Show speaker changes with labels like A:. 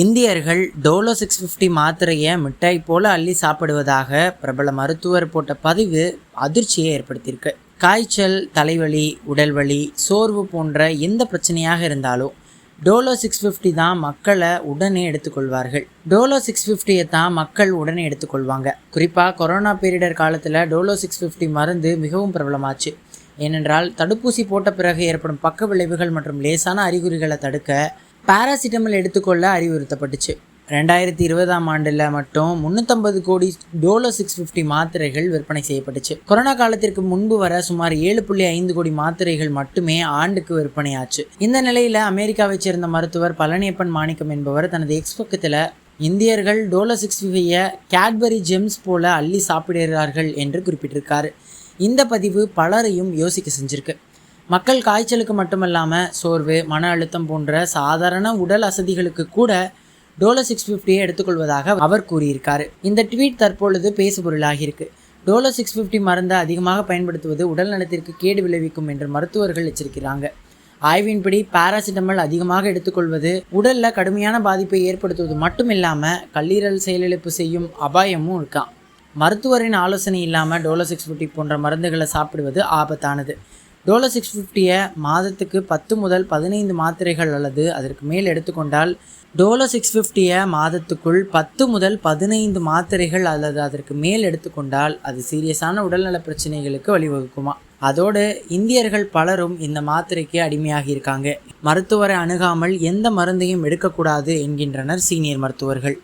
A: இந்தியர்கள் Dolo six fifty மாத்திரையை மிட்டாய் போல அள்ளி சாப்பிடுவதாக பிரபல மருத்துவர் போட்ட பதிவு அதிர்ச்சியை ஏற்படுத்தியிருக்கு. காய்ச்சல் தலைவலி உடல்வலி சோர்வு போன்ற எந்த பிரச்சனையாக இருந்தாலும் டோலோ சிக்ஸ் ஃபிஃப்டி தான் மக்களை உடனே எடுத்துக்கொள்வார்கள். டோலோ சிக்ஸ் ஃபிஃப்டியை தான் மக்கள் உடனே எடுத்துக்கொள்வாங்க. குறிப்பாக கொரோனா பீரியடர் காலத்தில் டோலோ சிக்ஸ் ஃபிஃப்டி மருந்து மிகவும் பிரபலமாச்சு. ஏனென்றால் தடுப்பூசி போட்ட பிறகு ஏற்படும் பக்க விளைவுகள் மற்றும் லேசான அறிகுறிகளை தடுக்க பாராசிட்டமல் எடுத்துக்கொள்ள அறிவுறுத்தப்பட்டுச்சு. ரெண்டாயிரத்தி இருபதாம் ஆண்டில் மட்டும் முந்நூற்றம்பது கோடி டோலோ சிக்ஸ் ஃபிஃப்டி மாத்திரைகள் விற்பனை செய்யப்பட்டுச்சு. கொரோனா காலத்திற்கு முன்பு வர சுமார் ஏழு புள்ளி ஐந்து கோடி மாத்திரைகள் மட்டுமே ஆண்டுக்கு விற்பனையாச்சு. இந்த நிலையில் அமெரிக்காவைச் சேர்ந்த மருத்துவர் பழனியப்பன் மாணிக்கம் என்பவர் தனது எக்ஸ்பக்கத்தில் இந்தியர்கள் டோலோ சிக்ஸ் ஃபிஃப்டியை கேட்பரி ஜெம்ஸ் போல அள்ளி சாப்பிடுகிறார்கள் என்று குறிப்பிட்டிருக்காரு. இந்த பதிவு பலரையும் யோசிக்க செஞ்சிருக்கு. மக்கள் காய்ச்சலுக்கு மட்டுமல்லாமல் சோர்வு மன அழுத்தம் போன்ற சாதாரண உடல் அசதிகளுக்கு கூட டோலோ சிக்ஸ் ஃபிஃப்டியை எடுத்துக்கொள்வதாக அவர் கூறியிருக்காரு. இந்த ட்வீட் தற்பொழுது பேசுபொருளாகியிருக்கு டோலோ சிக்ஸ் ஃபிஃப்டி மருந்தை அதிகமாக பயன்படுத்துவது உடல் நலத்திற்கு கேடு விளைவிக்கும் என்று மருத்துவர்கள் எச்சரிக்கிறாங்க. ஆய்வின்படி பாராசிட்டமல் அதிகமாக எடுத்துக்கொள்வது உடலில் கடுமையான பாதிப்பை ஏற்படுத்துவது மட்டும் இல்லாமல் கல்லீரல் செயலிழப்பு செய்யும் அபாயமும் இருக்கான் மருத்துவரின் ஆலோசனை இல்லாமல் டோலோ சிக்ஸ் ஃபிஃப்டி போன்ற மருந்துகளை சாப்பிடுவது ஆபத்தானது. டோலோ சிக்ஸ் ஃபிஃப்டியை மாதத்துக்கு பத்து முதல் பதினைந்து மாத்திரைகள் அல்லது அதற்கு மேல் எடுத்துக்கொண்டால் டோலோ சிக்ஸ் ஃபிஃப்டியை மாதத்துக்குள் பத்து முதல் பதினைந்து மாத்திரைகள் அல்லது அதற்கு மேல் எடுத்துக்கொண்டால் அது சீரியஸான உடல்நல பிரச்சனைகளுக்கு வழிவகுக்குமா? அதோடு இந்தியர்கள் பலரும் இந்த மாத்திரைக்கு அடிமையாகி இருக்காங்க. மருத்துவரை அணுகாமல் எந்த மருந்தையும் எடுக்கக்கூடாது என்கின்றனர் சீனியர் மருத்துவர்கள்.